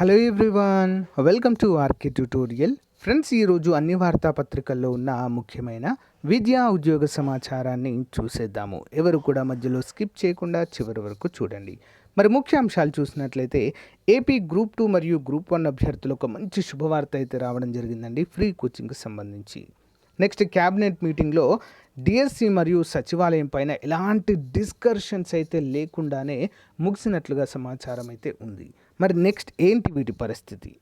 Hello everyone welcome to RK tutorial friends ఈరోజు అన్ని వార్తాపత్రికల్లో ఉన్న ముఖ్యమైన విద్యా ఉద్యోగ సమాచారాన్ని చూసేద్దాము. ఎవరు కూడా మధ్యలో స్కిప్ చేయకుండా చివరి వరకు చూడండి. మరి ముఖ్య అంశాలు చూసినట్లయితే ఏపీ గ్రూప్ టూ మరియు గ్రూప్ వన్ అభ్యర్థులకు ఒక మంచి శుభవార్త అయితే రావడం జరిగిందండి ఫ్రీ కోచింగ్కి సంబంధించి. నెక్స్ట్ క్యాబినెట్ మీటింగ్లో డిఎస్సి మరియు సచివాలయం పైన ఎలాంటి డిస్కర్షన్స్ అయితే లేకుండానే ముగిసినట్లుగా సమాచారం అయితే ఉంది. మరి నెక్స్ట్ ఏంటి వీటి పరిస్థితి?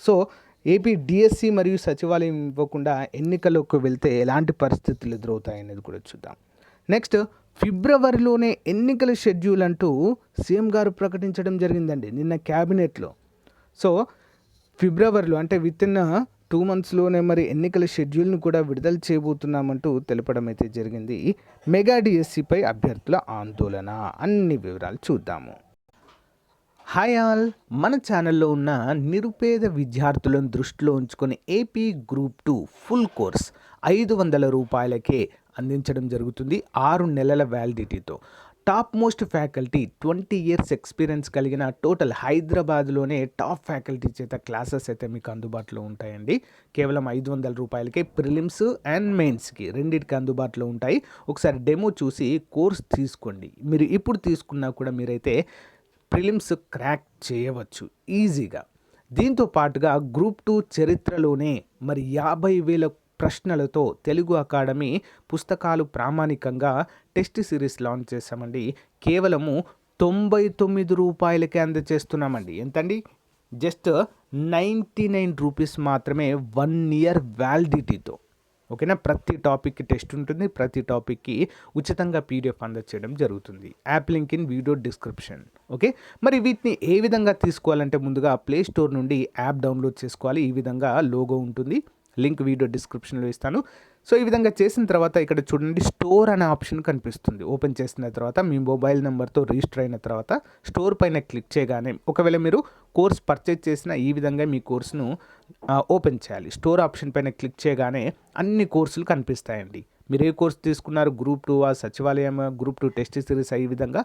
సో ఏపీ డిఎస్సి మరియు సచివాలయం ఇవ్వకుండా ఎన్నికలకు వెళ్తే ఎలాంటి పరిస్థితులు ఎదురవుతాయనేది కూడా చూద్దాం. నెక్స్ట్ ఫిబ్రవరిలోనే ఎన్నికల షెడ్యూల్ అంటూ సీఎం గారు ప్రకటించడం జరిగిందండి నిన్న క్యాబినెట్లో. సో ఫిబ్రవరిలో అంటే విత్ ఇన్ టూ మంత్స్లోనే మరి ఎన్నికల షెడ్యూల్ను కూడా విడుదల చేయబోతున్నామంటూ తెలపడం అయితే జరిగింది. మెగా డిఎస్సిపై అభ్యర్థుల ఆందోళన. అన్ని వివరాలు చూద్దాము. Hi all. మన ఛానల్లో ఉన్న నిరుపేద విద్యార్థులను దృష్టిలో ఉంచుకొని AP group two full course ఐదు వందల రూపాయలకే అందించడం జరుగుతుంది ఆరు నెలల వ్యాలిడిటీతో. Top most faculty twenty years experience కలిగిన టోటల్ హైదరాబాద్లోనే టాప్ ఫ్యాకల్టీ చేత క్లాసెస్ అయితే మీకు అందుబాటులో ఉంటాయండి. కేవలం ఐదు వందల రూపాయలకే ప్రిలిమ్స్ అండ్ మెయిన్స్కి రెండింటికి అందుబాటులో ఉంటాయి. ఒకసారి డెమో చూసి కోర్స్ తీసుకోండి. మీరు ఇప్పుడు తీసుకున్నా కూడా మీరైతే ప్రిలిమ్స్ క్రాక్ చేయవచ్చు ఈజీగా. దీంతో పాటుగా గ్రూప్ టూ చరిత్రలోనే మరి యాభై వేల ప్రశ్నలతో తెలుగు అకాడమీ పుస్తకాలు ప్రామాణికంగా టెస్ట్ సిరీస్ లాంచ్ చేశామండి. కేవలము తొంభై తొమ్మిది రూపాయలకే అందజేస్తున్నామండి ఎంతండి? జస్ట్ నైంటీ నైన్ రూపీస్ మాత్రమే వన్ ఇయర్ వ్యాలిడిటీతో. ఓకేనా? ప్రతి టాపిక్కి టెస్ట్ ఉంటుంది. ప్రతి టాపిక్కి ఉచితంగా పీడిఎఫ్ అందచేయడం జరుగుతుంది. App link in video description. Okay? మరి వీటిని ఏ విధంగా తీసుకోవాలంటే ముందుగా ప్లే స్టోర్ నుండి యాప్ డౌన్లోడ్ చేసుకోవాలి. ఈ విధంగా లోగో ఉంటుంది. లింక్ వీడియో డిస్క్రిప్షన్లో ఇస్తాను. సో ఈ విధంగా చేసిన తర్వాత ఇక్కడ చూడండి స్టోర్ అనే ఆప్షన్ కనిపిస్తుంది. ఓపెన్ చేసిన తర్వాత మీ మొబైల్ నెంబర్తో రిజిస్టర్ అయిన తర్వాత స్టోర్ పైన క్లిక్ చేయగానే ఒకవేళ మీరు కోర్స్ పర్చేజ్ చేసిన ఈ విధంగా మీ కోర్సును ఓపెన్ చేయాలి. స్టోర్ ఆప్షన్ పైన క్లిక్ చేయగానే అన్ని కోర్సులు కనిపిస్తాయండి. మీరు ఏ కోర్స్ తీసుకున్నారు? గ్రూప్ టూ ఆ సచివాలయం గ్రూప్ టూ టెస్ట్ సిరీస్ ఈ విధంగా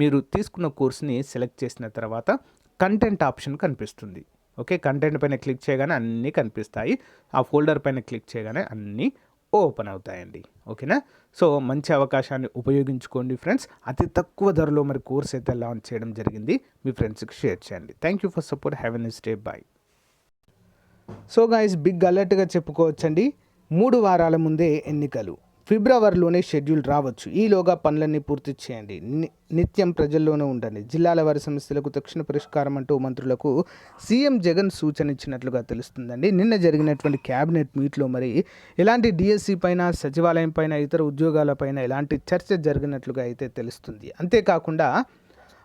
మీరు తీసుకున్న కోర్స్ని సెలెక్ట్ చేసిన తర్వాత కంటెంట్ ఆప్షన్ కనిపిస్తుంది. ఓకే కంటెంట్ పైన క్లిక్ చేయగానే అన్నీ కనిపిస్తాయి. ఆ ఫోల్డర్ పైన క్లిక్ చేయగానే అన్నీ ఓపెన్ అవుతాయండి. ఓకేనా? సో మంచి అవకాశాన్ని ఉపయోగించుకోండి ఫ్రెండ్స్ అతి తక్కువ ధరలో మరి కోర్స్ అయితే లాంచ్ చేయడం జరిగింది. మీ ఫ్రెండ్స్కి షేర్ చేయండి. Thank you for support have an stay bye so guys big అలర్ట్గా చెప్పుకోవచ్చండి. మూడు వారాల ముందే ఎన్నికలు. ఫిబ్రవరిలోనే షెడ్యూల్ రావచ్చు. ఈలోగా పనులన్నీ పూర్తి చేయండి. ని- నిత్యం ప్రజల్లోనే ఉండండి. జిల్లాల వారి సమస్యలకు తక్షణ పరిష్కారం అంటూ మంత్రులకు సీఎం జగన్ సూచన ఇచ్చినట్లుగా తెలుస్తుందండి. నిన్న జరిగినటువంటి క్యాబినెట్ మీట్లో మరి ఎలాంటి డిఎస్సి పైన సచివాలయం పైన ఇతర ఉద్యోగాల పైన ఎలాంటి చర్చ జరిగినట్లుగా అయితే తెలుస్తుంది. అంతేకాకుండా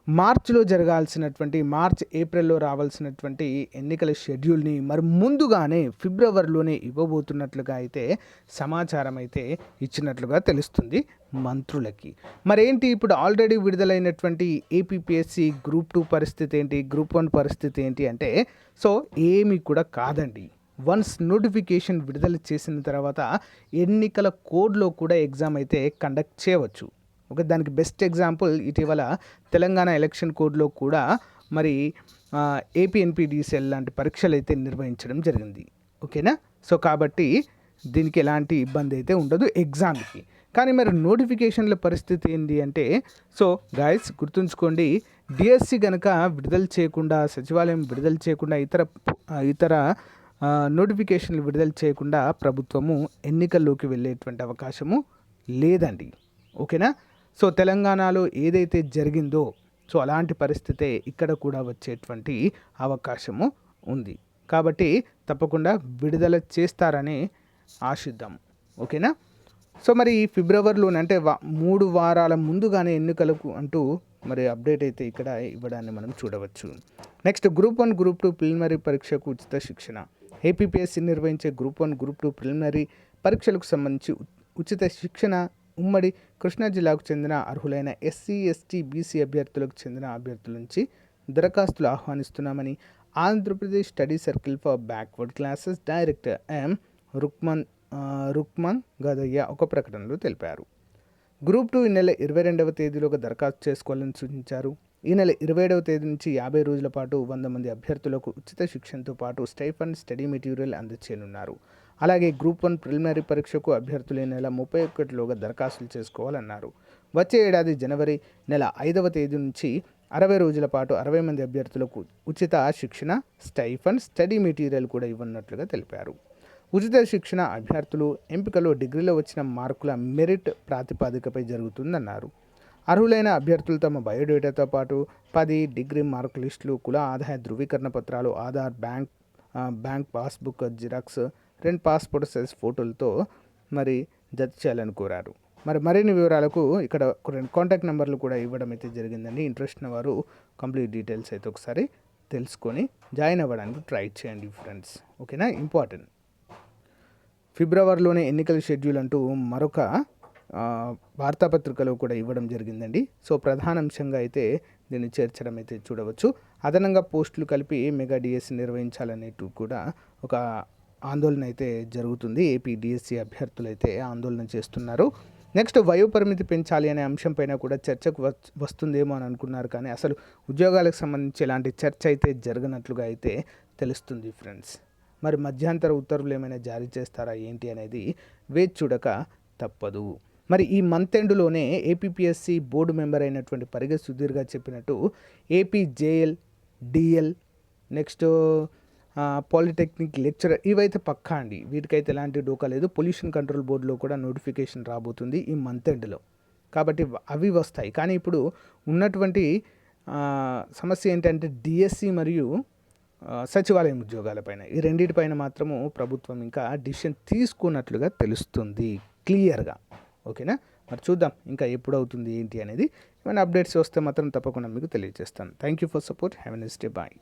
మార్చిలో జరగాల్సినటువంటి మార్చ్ ఏప్రిల్లో రావాల్సినటువంటి ఎన్నికల షెడ్యూల్ని మరి ముందుగానే ఫిబ్రవరిలోనే ఇవ్వబోతున్నట్లుగా అయితే సమాచారం అయితే ఇచ్చినట్లుగా తెలుస్తుంది మంత్రులకి. మరేంటి ఇప్పుడు ఆల్రెడీ విడుదలైనటువంటి ఏపీపీఎస్సి గ్రూప్ టూ పరిస్థితి ఏంటి గ్రూప్ వన్ పరిస్థితి ఏంటి అంటే సో ఏమీ కూడా కాదండి. వన్స్ నోటిఫికేషన్ విడుదల చేసిన తర్వాత ఎన్నికల కోడ్లో కూడా ఎగ్జామ్ అయితే కండక్ట్ చేయవచ్చు. ఓకే దానికి బెస్ట్ ఎగ్జాంపుల్ ఇటీవల తెలంగాణ ఎలక్షన్ కోడ్లో కూడా మరి ఏపీఎన్పీడీసీఎల్ లాంటి పరీక్షలు అయితే నిర్వహించడం జరిగింది. ఓకేనా? సో కాబట్టి దీనికి ఎలాంటి ఇబ్బంది అయితే ఉండదు ఎగ్జామ్కి కానీ మరి నోటిఫికేషన్ల పరిస్థితి ఏంటి అంటే సో గాయస్ గుర్తుంచుకోండి డిఎస్సి కనుక విడుదల చేయకుండా సచివాలయం విడుదల చేయకుండా ఇతర ఇతర నోటిఫికేషన్లు విడుదల చేయకుండా ప్రభుత్వము ఎన్నికల్లోకి వెళ్ళేటువంటి అవకాశము లేదండి. ఓకేనా? సో తెలంగాణలో ఏదైతే జరిగిందో సో అలాంటి పరిస్థితే ఇక్కడ కూడా వచ్చేటువంటి అవకాశము ఉంది. కాబట్టి తప్పకుండా విడుదల చేస్తారని ఆశిద్దాం. ఓకేనా? సో మరి ఈ ఫిబ్రవరిలోనే అంటే వా మూడు వారాల ముందుగానే ఎన్నికలకు అంటూ మరి అప్డేట్ అయితే ఇక్కడ ఇవ్వడాన్ని మనం చూడవచ్చు. Next group one group two preliminary పరీక్షకు ఉచిత శిక్షణ. ఏపీపీఎస్సీ నిర్వహించే group one group two preliminary పరీక్షలకు సంబంధించి ఉచిత శిక్షణ ఉమ్మడి కృష్ణా జిల్లాకు చెందిన అర్హులైన ఎస్సీ ఎస్టీ బీసీ అభ్యర్థులకు చెందిన అభ్యర్థుల నుంచి దరఖాస్తులు ఆహ్వానిస్తున్నామని Andhra Pradesh study circle for backward classes director M. Rukman Rukman Gadayya ఒక ప్రకటనలో తెలిపారు. గ్రూప్ టూ ఈ నెల ఇరవై రెండవ తేదీలోకి దరఖాస్తు చేసుకోవాలని సూచించారు. ఈ నెల ఇరవై ఏడవ తేదీ నుంచి యాభై రోజుల పాటు వంద మంది అభ్యర్థులకు ఉచిత శిక్షణతో పాటు స్టైఫండ్ స్టడీ మెటీరియల్ అందచేయనున్నారు. అలాగే గ్రూప్ వన్ ప్రిలిమినరీ పరీక్షకు అభ్యర్థులు ఈ నెల ముప్పై ఒకటిలోగా దరఖాస్తులు చేసుకోవాలన్నారు. వచ్చే ఏడాది జనవరి నెల ఐదవ తేదీ నుంచి అరవై రోజుల పాటు అరవై మంది అభ్యర్థులకు ఉచిత శిక్షణ స్టైఫండ్ స్టడీ మెటీరియల్ కూడా ఇవ్వనున్నట్లుగా తెలిపారు. ఉచిత శిక్షణ అభ్యర్థులు ఎంపికలో డిగ్రీలో వచ్చిన మార్కుల మెరిట్ ప్రాతిపాదికపై జరుగుతుందన్నారు. అర్హులైన అభ్యర్థులు తమ బయోడేటాతో పాటు పది డిగ్రీ మార్క్ లిస్టులు కుల ఆదాయ ధృవీకరణ పత్రాలు Aadhaar bank bank passbook xerox రెండు పాస్పోర్ట్ సైజ్ ఫోటోలతో మరి జత చేయాలని కోరారు. మరి మరిన్ని వివరాలకు ఇక్కడ రెండు కాంటాక్ట్ నెంబర్లు కూడా ఇవ్వడం అయితే జరిగిందండి. ఇంట్రెస్ట్ ఉన్న వారు కంప్లీట్ డీటెయిల్స్ అయితే ఒకసారి తెలుసుకొని జాయిన్ అవ్వడానికి ట్రై చేయండి ఫ్రెండ్స్ ఓకేనా ఇంపార్టెంట్ ఫిబ్రవరిలోనే ఎన్నికల షెడ్యూల్ అంటూ మరొక వార్తాపత్రికలో కూడా ఇవ్వడం జరిగిందండి. సో ప్రధాన అంశంగా అయితే దీన్ని చేర్చడం అయితే చూడవచ్చు. అదనంగా పోస్టులు కలిపి మెగా డిఎస్సి నిర్వహించాలనేట్టు కూడా ఒక ఆందోళన అయితే జరుగుతుంది. ఏపీ డిఎస్సి అభ్యర్థులు అయితే ఆందోళన చేస్తున్నారు. నెక్స్ట్ వయోపరిమితి పెంచాలి అనే అంశంపైన కూడా చర్చకు వస్తుందేమో అని అనుకున్నారు. కానీ అసలు ఉద్యోగాలకు సంబంధించి ఎలాంటి చర్చ అయితే జరగనట్లుగా అయితే తెలుస్తుంది ఫ్రెండ్స్. మరి మధ్యాంతర ఉత్తర్వులు ఏమైనా జారీ చేస్తారా? ఏంటి అనేది వేచి చూడక తప్పదు. మరి ఈ మంత్ ఎండ్లోనే ఏపీపీఎస్సి బోర్డు మెంబర్ అయినటువంటి పరిగె సుధీర్గా చెప్పినట్టు AP JL DL next polytechnic lecturer ఇవైతే పక్కా అండి. వీటికైతే ఎలాంటి డోకా లేదు. పొల్యూషన్ కంట్రోల్ బోర్డులో కూడా నోటిఫికేషన్ రాబోతుంది ఈ మంత్ ఎండ్లో. కాబట్టి అవి వస్తాయి. కానీ ఇప్పుడు ఉన్నటువంటి సమస్య ఏంటంటే డిఎస్సి మరియు సచివాలయం ఉద్యోగాలపైన. ఈ రెండింటిపైన మాత్రము ప్రభుత్వం ఇంకా డిసిషన్ తీసుకున్నట్లుగా తెలుస్తుంది. క్లియర్గా. ఓకేనా? మరి చూద్దాం ఇంకా ఎప్పుడు అవుతుంది ఏంటి అనేది. ఏమైనా అప్డేట్స్ వస్తే మాత్రం తప్పకుండా మీకు తెలియజేస్తాను. Thank you for support. Have a nice day. Bye.